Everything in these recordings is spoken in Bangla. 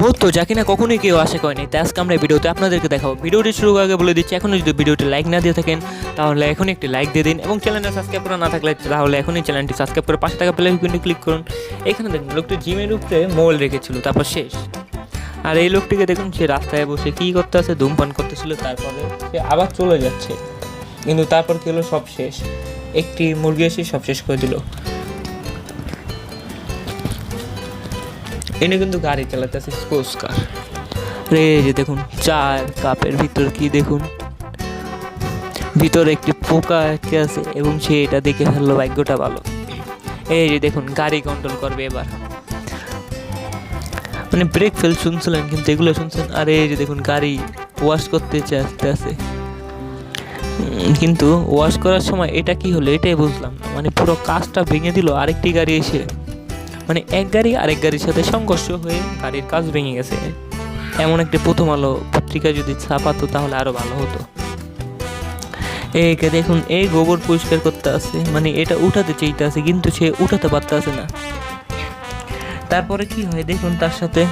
মুহূর্ত যা কিনা কখনোই কেউ আশা করেনি। তাই আজকে আমরা ভিডিওতে আপনাদেরকে দেখাবো। ভিডিওটি শুরু আগে বলে দিচ্ছি, এখনও যদি ভিডিওটি লাইক না দিয়ে থাকেন, তাহলে এখনই একটি লাইক দিয়ে দিন এবং চ্যানেলটা সাবস্ক্রাইব করা না থাকলে, তাহলে এখনই চ্যানেলটি সাবস্ক্রাইব করে পাশে টাকা পেলে কিন্তু ক্লিক করুন। এখানে দেখুন, লোকটি জিমের উপরে মোবাইল রেখেছিল, তারপর শেষ। আর এই লোকটিকে দেখুন, সে রাস্তায় বসে কী করতে আছে ধূমপান করতেছিল, তারপরে সে আবার চলে যাচ্ছে। কিন্তু তারপর কি হলো, সব শেষ। একটি মুরগি এসে সব শেষ করে দিল। এনে কিন্তু গাড়ি চালাতেছে স্পোর্টস কার রে যে দেখুন, চার কাপের ভিতর কি দেখুন? ভিতরে একটি পোকা আটকে আছে এবং সে এটা দেখে ফেলল ভাগ্যটা ভালো। এই যে দেখুন, গাড়ি কন্ট্রোল করবে এবার। মানে ব্রেক ফেল শুনছিলেন, কিন্তু এগুলো শুনছেন? আর, এই যে দেখুন, গাড়ি ওয়াশ করতে আসতে আছে। কিন্তু ওয়াশ করার সময় এটা কি হলো? এটাই বুঝলাম না। মানে পুরো কাজটা ভেঙে দিল, আরেকটি গাড়ি এসে। মানে এক গাড়ি আরেক গাড়ির সাথে সংঘর্ষ হয়ে গাড়ির কাজ ভেঙে গেছে। এমন একটি প্রথম আলো পত্রিকা যদি ছাপাতো তাহলে আরও ভালো হতো। এইকে দেখুন এই গোবর পরিষ্কার করতে আছে মানে এটা উঠাতে চাইতে আছে, কিন্তু সে উঠাতে পারতে আছে না। তারপরে কি হয় দেখুন তার সাথে।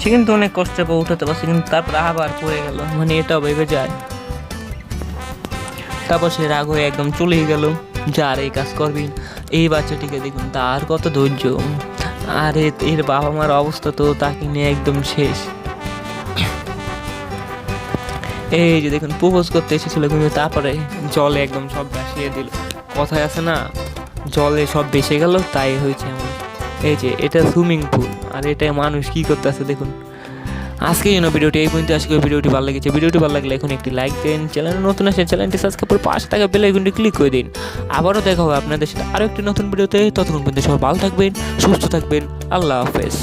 সে কিন্তু অনেক কষ্টে পর উঠাতে পারছে, কিন্তু তারপর আবার পড়ে গেল মানে এটাও ভেবে যায়। তারপর সে রাগ হয়ে একদম চলেই গেল। যার এই কাজ করবি এই বাচ্চাটিকে দেখুন, তার কত ধৈর্য। আর, এর বাবা মার অবস্থা তো তাকে নিয়ে একদম শেষ। এই যে দেখুন, প্রপোজ করতে এসেছিল, কিন্তু তারপরে জলে একদম সব ভাসিয়ে দিল। কথায় আছে না, জলে সব ভেসে গেল, তাই হয়েছে এমন। এই যে, এটা সুইমিং পুল আর এটা মানুষ কি করতেছে দেখুন। আজকে জন্য ভিডিওটি এই পর্যন্ত আজকে ভিডিওটি ভালো লেগেছে। ভিডিওটি ভালো লাগলে এখন একটি লাইক দিন চ্যানেল নতুন আসে চ্যানেলটি সাবস্ক্রাইব করে পাঁচ টাকা বেল আইকনটি ক্লিক করে দিন। আবারও দেখা হবে আপনাদের সাথে আরও একটি নতুন ভিডিওতে। ততক্ষণ পর্যন্ত সবাই ভালো থাকবেন, সুস্থ থাকবেন। আল্লাহ হাফেজ।